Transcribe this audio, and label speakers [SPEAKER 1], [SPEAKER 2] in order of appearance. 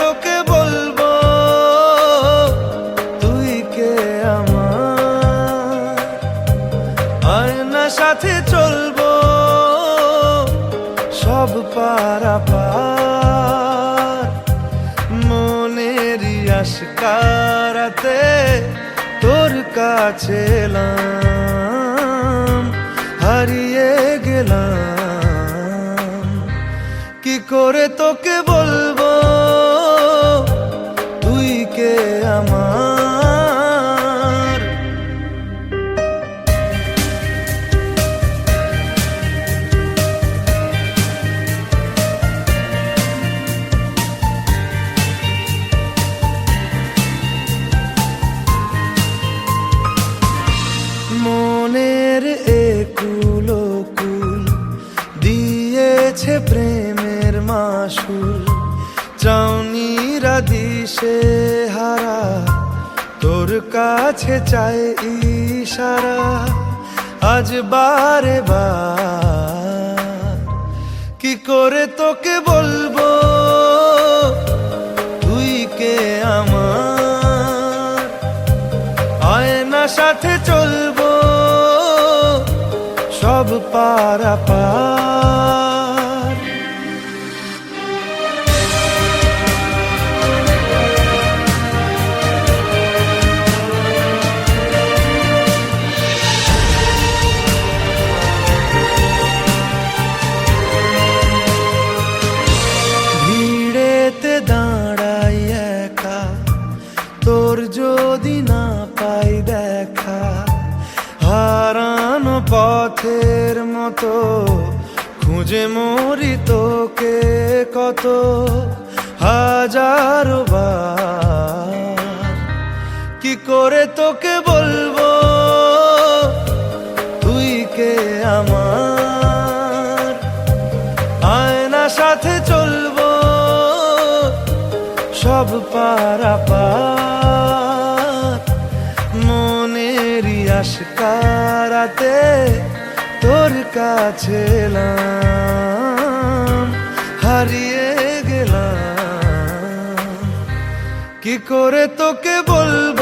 [SPEAKER 1] তোকে বলব, তুই কে আমার? আয়না সাথে চলবো, সব পারা পার মনেরই আশকারাতে তোর কাছে এলাম, হারিয়ে গেলাম। কি করে তোকে বলব? একুলো কুল দিয়েছে প্রেমের মাসুল। চাউনিরা দিশে হারা, তোর কাছে চাই ইশারা। আজ বারে বার, কি করে তোকে বলব? তুই কে আমার? আয়না সাথে চলবো সব পারা পার। ভিড়েতে দাঁড়াই একা তোর যদি না পাই দেখা। পথের মতো, খুঁজে মরি তোকে কত, হাজারো কি করে তোকে বলব? তুই কে আমার? আয়না সাথে চলবো, সব পারা পার মনেরই আশকারাতে তোর কাছে হারিয়ে গেলাম। কি করে তোকে বলব?